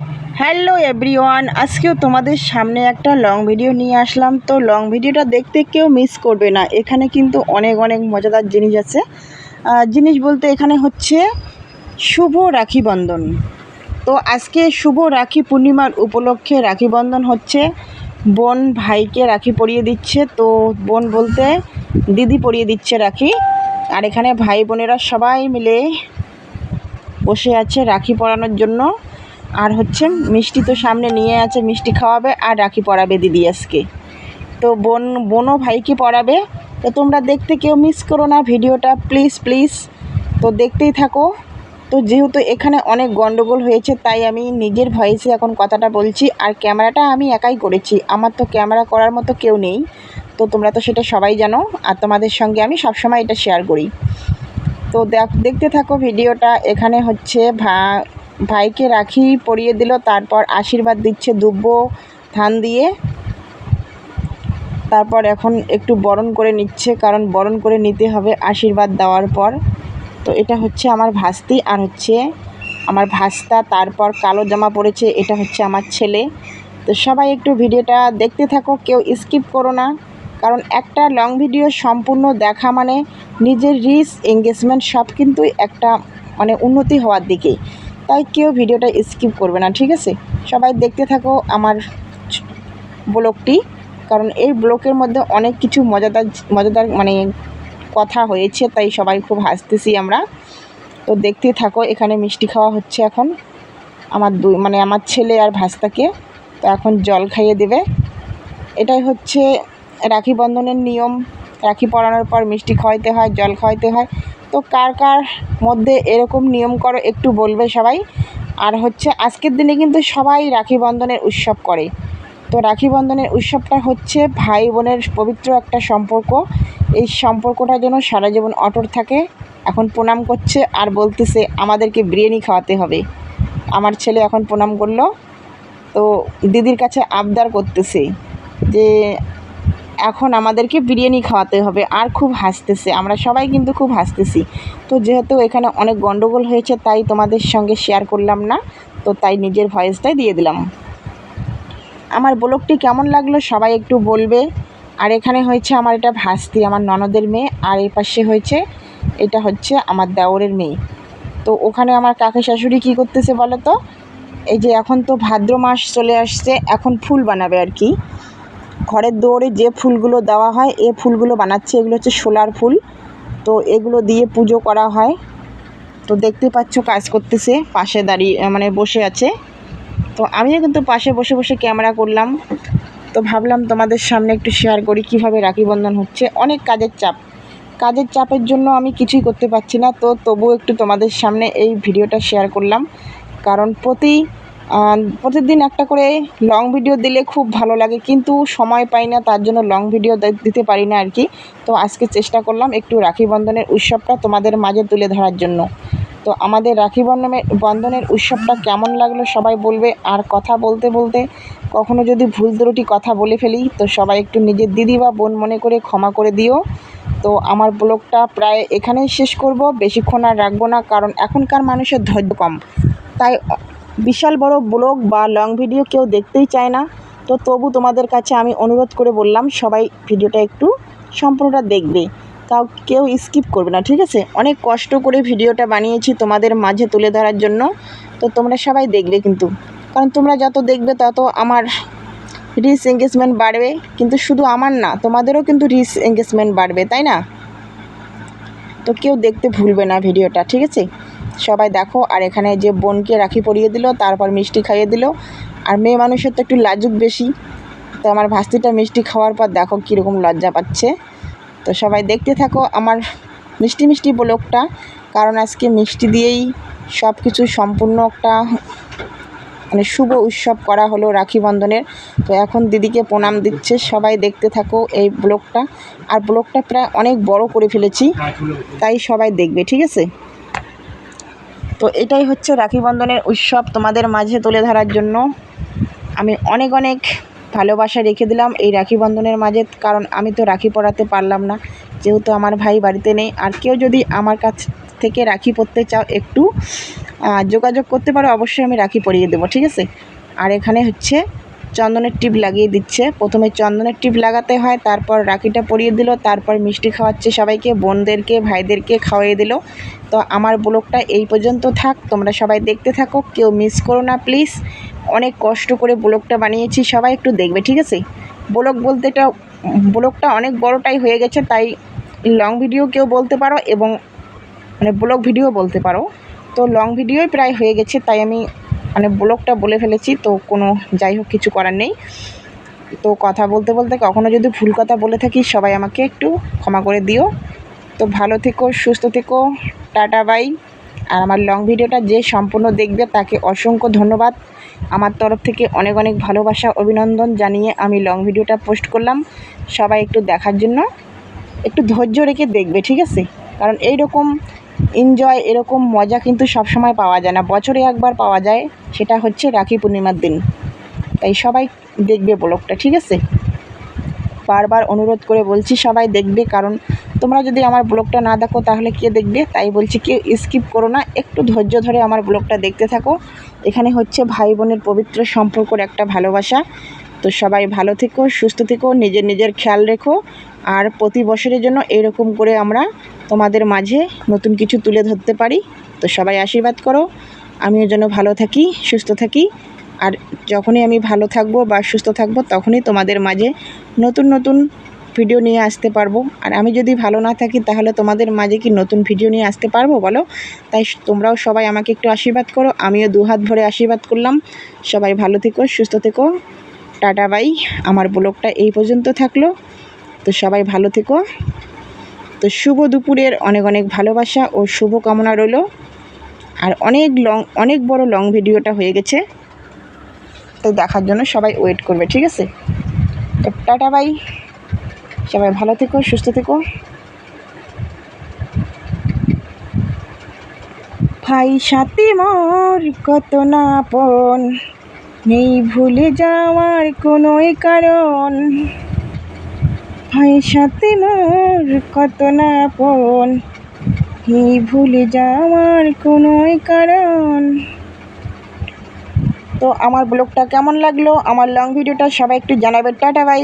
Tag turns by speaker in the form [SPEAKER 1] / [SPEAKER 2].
[SPEAKER 1] Hello everyone, আজকেও তোমাদের সামনে একটা লং ভিডিও নিয়ে আসলাম। তো লং ভিডিওটা দেখতে কেউ মিস করবে না। এখানে কিন্তু অনেক অনেক মজাদার জিনিস আছে। জিনিস বলতে এখানে হচ্ছে শুভ রাখি বন্ধন। তো আজকে শুভ রাখি পূর্ণিমার উপলক্ষে রাখি বন্ধন হচ্ছে বোন ভাইকে রাখি পরিয়ে দিচ্ছে। তো বোন বলতে দিদি পরিয়ে দিচ্ছে রাখি। আর এখানে ভাই বোনেরা সবাই মিলে বসে আছে রাখি পরানোর জন্য। আর হচ্ছে মিষ্টি তো সামনে নিয়ে আছে, মিষ্টি খাওয়াবে আর রাখি পরাবে দিদি আজকে। তো বোন, বোনও ভাইকে পরাবে। তো তোমরা দেখতে কেউ মিস করো না ভিডিওটা প্লিজ প্লিজ তো দেখতেই থাকো। তো যেহেতু এখানে অনেক গন্ডগোল হয়েছে, তাই আমি নিজের ভয়েসে এখন কথাটা বলছি। আর ক্যামেরাটা আমি একাই করেছি, আমার তো ক্যামেরা করার মতো কেউ নেই। তো তোমরা তো সেটা সবাই জানো, আর তোমাদের সঙ্গে আমি সবসময় এটা শেয়ার করি। তো দেখ, দেখতে থাকো ভিডিওটা। এখানে হচ্ছে ভা ভাইকে রাখি পরিয়ে দিল, তারপর আশীর্বাদ দিচ্ছে দুব্য ধান দিয়ে। তারপর এখন একটু বরণ করে নিচ্ছে, কারণ বরণ করে নিতে হবে আশীর্বাদ দেওয়ার পর। তো এটা হচ্ছে আমার ভাস্তি, আর হচ্ছে আমার ভাস্তা, তারপর কালো জামা পরেছে, এটা হচ্ছে আমার ছেলে। তো সবাই একটু ভিডিওটা দেখতে থাকো, কেউ স্কিপ করো না, কারণ একটা লং ভিডিও সম্পূর্ণ দেখা মানে নিজের রিচ এঙ্গেজমেন্ট সব কিন্তু একটা মানে উন্নতি হওয়ার দিকে। তাই কেউ ভিডিওটা স্কিপ করবে না, ঠিক আছে? সবাই দেখতে থাকো আমার ব্লগটি, কারণ এই ব্লকের মধ্যে অনেক কিছু মজাদার মজাদার মানে কথা হয়েছে, তাই সবাই খুব হাসতেছি আমরা। তো দেখতে থাকো, এখানে মিষ্টি খাওয়া হচ্ছে এখন আমার দুই মানে আমার ছেলে আর ভাস্তাকে। তো এখন জল খাইয়ে দেবে। এটাই হচ্ছে রাখি বন্ধনের নিয়ম। রাখি পরানোর পর মিষ্টি খাওয়াইতে হয়, জল খাওয়াইতে হয়। তো কার কার মধ্যে এরকম নিয়ম করো একটু বলবে সবাই। আর হচ্ছে আজকের দিনে কিন্তু সবাই রাখি বন্ধনের উৎসব করে। তো রাখি বন্ধনের উৎসবটা হচ্ছে ভাই বোনের পবিত্র একটা সম্পর্ক। এই সম্পর্কটা যেন সারা জীবন অটর থাকে। এখন প্রণাম করছে আর বলতেছে আমাদেরকে বিরিয়ানি খাওয়াতে হবে। আমার ছেলে এখন প্রণাম করল। তো দিদির কাছে আবদার করতেছে যে এখন আমাদেরকে বিরিয়ানি খাওয়াতে হবে আর খুব হাসতেছে। আমরা সবাই কিন্তু খুব হাসতেছি। তো যেহেতু এখানে অনেক গন্ডগোল হয়েছে, তাই তোমাদের সঙ্গে শেয়ার করলাম না। তো তাই নিজের ভয়েসটাই দিয়ে দিলাম। আমার ব্লগটি কেমন লাগল সবাই একটু বলবে। আর এখানে হয়েছে আমার এটা ভাস্তি, আমার ননদের মেয়ে। আর এই পাশে হয়েছে, এটা হচ্ছে আমার দেওরের মেয়ে। তো ওখানে আমার কাকা শাশুড়ি কী করতেছে বলো তো? এই যে এখন তো ভাদ্র মাস চলে আসছে, এখন ফুল বানাবে আর কি। ঘরের দৌড়ে যে ফুলগুলো দেওয়া হয়, এ ফুলগুলো বানাচ্ছে। এগুলো হচ্ছে সোলার ফুল। তো এগুলো দিয়ে পুজো করা হয়। তো দেখতে পাচ্ছ কাজ করতেছে, পাশে দাঁড়িয়ে মানে বসে আছে। তো আমিও কিন্তু পাশে বসে বসে ক্যামেরা করলাম। তো ভাবলাম তোমাদের সামনে একটু শেয়ার করি, কীভাবে রাখি বন্ধন হচ্ছে। অনেক কাজের চাপ। কাজের চাপের জন্য আমি কিছুই করতে পারছি না। তো তবুও একটু তোমাদের সামনে এই ভিডিওটা শেয়ার করলাম। কারণ প্রতি প্রতিদিন একটা করে লং ভিডিও দিলে খুব ভালো লাগে, কিন্তু সময় পাই না, তার জন্য লং ভিডিও দিতে পারি না আর কি তো আজকে চেষ্টা করলাম একটু রাখি বন্ধনের উৎসবটা তোমাদের মাঝে তুলে ধরার জন্য। তো আমাদের রাখি বন্ধনের বন্ধনের উৎসবটা কেমন লাগল সবাই বলবে, আর কথা বলতে বলতে কখনো যদি ভুল ত্রুটি কথা বলে ফেলি, তো সবাই একটু নিজের দিদি বা বোন মনে করে ক্ষমা করে দিও। তো আমার ব্লগটা প্রায় এখানেই শেষ করব, বেশিক্ষণ আর রাখব না, কারণ এখনকার মানুষের ধৈর্য কম। তাই বিশাল বড় ব্লগ বা লং ভিডিও কেউ দেখতেই চায় না। তো তবু তোমাদের কাছে আমি অনুরোধ করে বললাম, সবাই ভিডিওটা একটু সম্পূর্ণটা দেখবে। তাও কেউ স্কিপ করবে না, ঠিক আছে? অনেক কষ্ট করে ভিডিওটা বানিয়েছি তোমাদের মাঝে তুলে ধরার জন্য। তো তোমরা সবাই দেখবে কিন্তু। কারণ তোমরা যত দেখবে তত আমার রিচ এঙ্গেজমেন্ট বাড়বে। কিন্তু শুধু আমার না, তোমাদেরও কিন্তু রিচ এঙ্গেজমেন্ট বাড়বে, তাই না? তো কেউ দেখতে ভুলবে না ভিডিওটা ঠিক আছে? সবাই দেখো, আর এখানে যে বোনকে রাখি পরিয়ে দিল, তারপর মিষ্টি খাইয়ে দিল। আর মেয়ে মানুষের তো একটু লাজুক বেশি। তো আমার ভাস্তিটা মিষ্টি খাওয়ার পর দেখো কীরকম লজ্জা পাচ্ছে। তো সবাই দেখতে থাকো আমার মিষ্টি মিষ্টি ব্লগটা, কারণ আজকে মিষ্টি দিয়েই সব কিছু সম্পূর্ণ একটা মানে শুভ উৎসব করা হলো রাখি বন্ধনের। তো এখন দিদিকে প্রণাম দিচ্ছে, সবাই দেখতে থাকো এই ব্লগটা। আর ব্লগটা প্রায় অনেক বড় করে ফেলেছি, তাই সবাই দেখবে, ঠিক আছে? তো এটাই হচ্ছে রাখি বন্ধনের উৎসব তোমাদের মাঝে তুলে ধরার জন্য। আমি অনেক অনেক ভালোবাসা রেখে দিলাম এই রাখি বন্ধনের মাঝে, কারণ আমি তো রাখি পরাতে পারলাম না। যেহেতু আমার ভাই বাড়িতে নেই, আর কেউ যদি আমার কাছ থেকে রাখি পরতে চাও একটু যোগাযোগ করতে পারো, অবশ্যই আমি রাখি পরিয়ে দেবো, ঠিক আছে? আর এখানে হচ্ছে চন্দনের টিপ লাগিয়ে দিচ্ছে। প্রথমে চন্দনের টিপ লাগাতে হয়, তারপর রাখিটা পরিয়ে দিল, তারপর মিষ্টি খাওয়াচ্ছে সবাইকে, বোনদেরকে, ভাইদেরকে খাওয়াইয়ে দিল। তো আমার ব্লগটা এই পর্যন্ত থাক, তোমরা সবাই দেখতে থাকো, কেউ মিস করো না প্লিজ অনেক কষ্ট করে ব্লগটা বানিয়েছি, সবাই একটু দেখবে, ঠিক আছে? ব্লগ বলতে এটা ব্লগটা অনেক বড়টাই হয়ে গেছে, তাই লং ভিডিও কেউ বলতে পারো এবং মানে ব্লগ ভিডিও বলতে পারো। তো লং ভিডিওই প্রায় হয়ে গেছে, তাই আমি মানে ব্লগটা বলে ফেলেছি, তো কোনো যাই হোক কিছু করার নেই। তো কথা বলতে বলতে কখনো যদি ভুল কথা বলে থাকি, সবাই আমাকে একটু ক্ষমা করে দিও। তো ভালো থেকো, সুস্থ থেকো, টাটা, বাই। আর আমার লং ভিডিওটা যে সম্পূর্ণ দেখবে, তাকে অসংখ্য ধন্যবাদ। আমার তরফ থেকে অনেক অনেক ভালোবাসা, অভিনন্দন জানিয়ে আমি লং ভিডিওটা পোস্ট করলাম। সবাই একটু দেখার জন্য একটু ধৈর্য রেখে দেখবে, ঠিক আছে? কারণ এই রকম এনজয় এরকম মজা কিন্তু সবসময় পাওয়া যায় না। বছরে একবার পাওয়া যায়, সেটা হচ্ছে রাখি পূর্ণিমার দিন। তাই সবাই দেখবে ব্লগটা, ঠিক আছে? বারবার অনুরোধ করে বলছি সবাই দেখবে, কারণ তোমরা যদি আমার ব্লগটা না দেখো, তাহলে কে দেখবে? তাই বলছি কেউ স্কিপ করো না, একটু ধৈর্য ধরে আমার ব্লগটা দেখতে থাকো। এখানে হচ্ছে ভাই বোনের পবিত্র সম্পর্কর একটা ভালোবাসা। তো সবাই ভালো থেকো, সুস্থ থেকো, নিজের নিজের খেয়াল রেখো। আর প্রতি বছরের জন্য এরকম করে আমরা তোমাদের মাঝে নতুন কিছু তুলে ধরতে পারি। তো সবাই আশীর্বাদ করো। আমিও যেন ভালো থাকি, সুস্থ থাকি। আর যখনই আমি ভালো থাকব বা সুস্থ থাকব, তখনই তোমাদের মাঝে নতুন নতুন ভিডিও নিয়ে আসতে পারব। আর আমি যদি ভালো না থাকি, তাহলে তোমাদের মাঝে কি নতুন ভিডিও নিয়ে আসতে পারব বলো? তাই তোমরাও সবাই আমাকে একটু আশীর্বাদ করো। আমিও দু হাত ভরে আশীর্বাদ করলাম। সবাই ভালো থেকো, সুস্থ থেকো। Tata, bye. আমার ব্লগটা এই পর্যন্ত থাকল। তো সবাই ভালো থেকো। তো শুভ দুপুরের অনেক অনেক ভালোবাসা ও শুভ কামনা রইল। আর অনেক লং, অনেক বড় লং ভিডিওটা হয়ে গেছে। তো দেখার জন্য সবাই ওয়েট করবে, ঠিক আছে? তো টাটা, বাই। সবাই ভালো থেকো, সুস্থ থেকো। ভাই সাথে মোর কত না আপন। নেই ভুলে যাওয়ার কোনো কারণ। সাথে মোর কত না পন নেই ভুলে যাওয়ার কোনো কারণ। তো আমার ব্লগটা কেমন লাগল? আমার লং ভিডিওটা সবাই একটু জানাবে। Tata bye